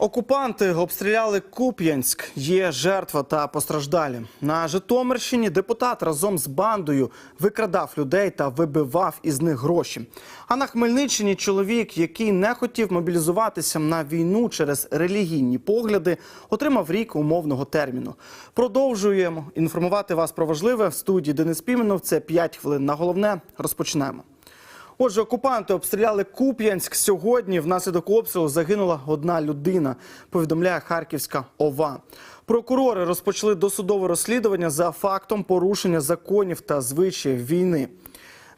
Окупанти обстріляли Куп'янськ. Є жертва та постраждалі. На Житомирщині депутат разом з бандою викрадав людей та вибивав із них гроші. А на Хмельниччині чоловік, який не хотів мобілізуватися на війну через релігійні погляди, отримав рік умовного терміну. Продовжуємо інформувати вас про важливе в студії Денис Піменов. Це 5 хвилин на головне. Розпочинаємо. Отже, окупанти обстріляли Куп'янськ. Сьогодні внаслідок обстрілу загинула одна людина. Повідомляє Харківська ОВА. Прокурори розпочали досудове розслідування за фактом порушення законів та звичаїв війни.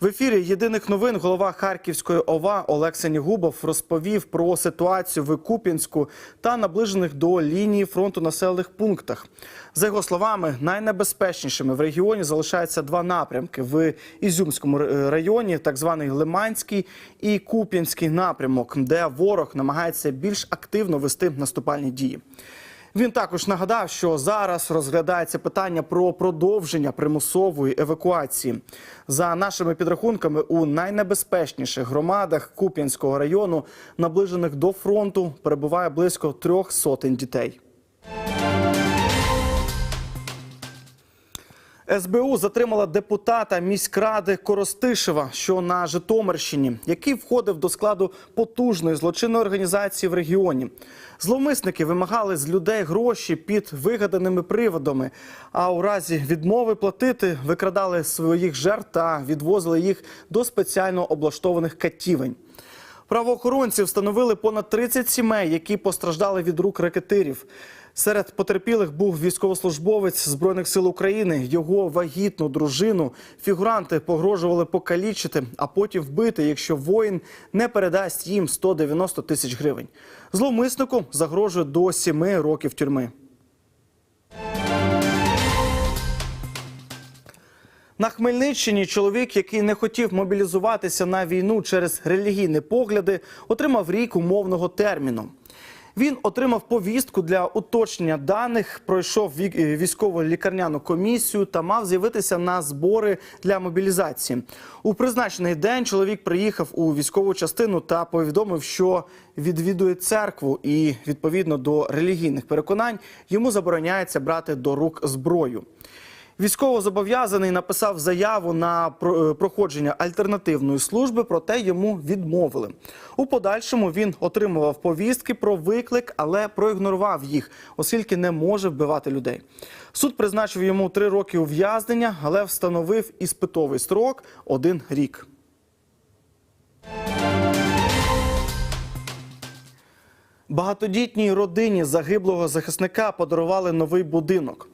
В ефірі єдиних новин голова Харківської ОВА Олег Сенігубов розповів про ситуацію в Куп'янську та наближених до лінії фронту населених пунктах. За його словами, найнебезпечнішими в регіоні залишаються два напрямки в Ізюмському районі, так званий Лиманський і Куп'янський напрямок, де ворог намагається більш активно вести наступальні дії. Він також нагадав, що зараз розглядається питання про продовження примусової евакуації. За нашими підрахунками, у найнебезпечніших громадах Куп'янського району, наближених до фронту, перебуває близько трьох сотень дітей. СБУ затримала депутата міськради Коростишева, що на Житомирщині, який входив до складу потужної злочинної організації в регіоні. Зловмисники вимагали з людей гроші під вигаданими приводами, а у разі відмови платити викрадали своїх жертв та відвозили їх до спеціально облаштованих катівень. Правоохоронці встановили понад 30 сімей, які постраждали від рук ракетирів. Серед потерпілих був військовослужбовець збройних сил України. Його вагітну дружину фігуранти погрожували покалічити, а потім вбити, якщо воїн не передасть їм 190 тисяч гривень. Зловмиснику загрожує до 7 років тюрми. На Хмельниччині чоловік, який не хотів мобілізуватися на війну через релігійні погляди, отримав рік умовного терміну. Він отримав повістку для уточнення даних, пройшов е, військово лікарняну комісію та мав з'явитися на збори для мобілізації. У призначений день чоловік приїхав у військову частину та повідомив, що відвідує церкву, і відповідно до релігійних переконань йому забороняється брати до рук зброю. Військовозобов'язаний написав заяву на е, проходження альтернативної служби, проте йому відмовили. У подальшому він отримував повістки про виклик, але проігнорував їх, оскільки не може вбивати людей. Суд призначив йому три роки ув'язнення, але встановив іспитовий строк один рік. Багатодітній родині загиблого захисника подарували новий будинок.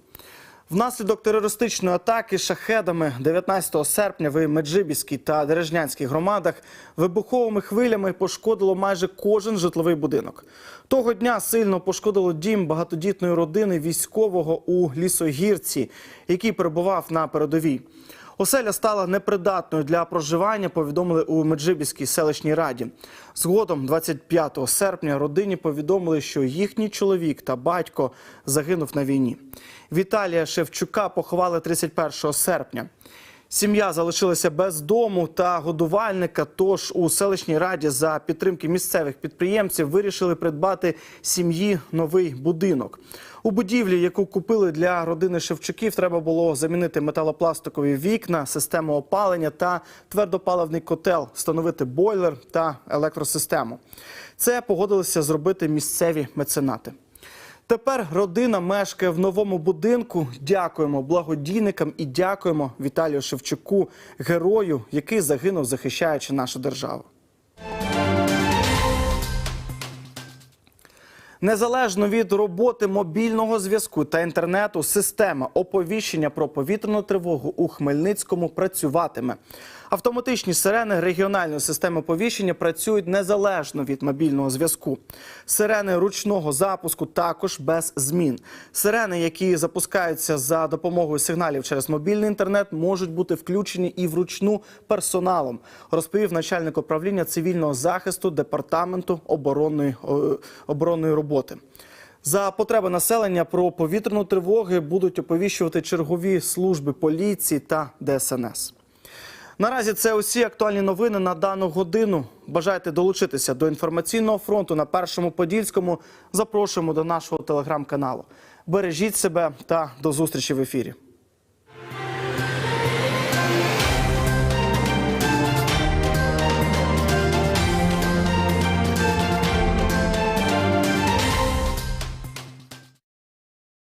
Внаслідок терористичної атаки шахедами 19 серпня в Меджибіській та Дережнянській громадах вибуховими хвилями пошкодило майже кожен житловий будинок. Того дня сильно пошкодило дім багатодітної родини військового у лісогірці, який перебував на передовій. Оселя стала непридатною для проживання, повідомили у Меджибіській селищній раді. Згодом, 25 серпня, родині повідомили, що їхній чоловік та батько загинув на війні. Віталія Шевчука поховали 31 серпня. Сім'я залишилася без дому та годувальника. Тож у селищній раді за підтримки місцевих підприємців вирішили придбати сім'ї новий будинок. У будівлі, яку купили для родини Шевчуків, треба було замінити металопластикові вікна, систему опалення та твердопаливний котел, встановити бойлер та електросистему. Це погодилися зробити місцеві меценати. Тепер родина мешкає в новому будинку. Дякуємо благодійникам і дякуємо Віталію Шевчуку, герою, який загинув, захищаючи нашу державу. Незалежно від роботи мобільного зв'язку та інтернету, система оповіщення про повітряну тривогу у Хмельницькому працюватиме. Автоматичні сирени регіональної системи оповіщення працюють незалежно від мобільного зв'язку. Сирени ручного запуску також без змін. Сирени, які запускаються за допомогою сигналів через мобільний інтернет, можуть бути включені і вручну персоналом, розповів начальник управління цивільного захисту департаменту оборонної, оборонної роботи. За потреби населення про повітряну тривоги будуть оповіщувати чергові служби поліції та ДСНС. Наразі це усі актуальні новини на дану годину. Бажаєте долучитися до інформаційного фронту на першому подільському? Запрошуємо до нашого телеграм-каналу. Бережіть себе та до зустрічі в ефірі.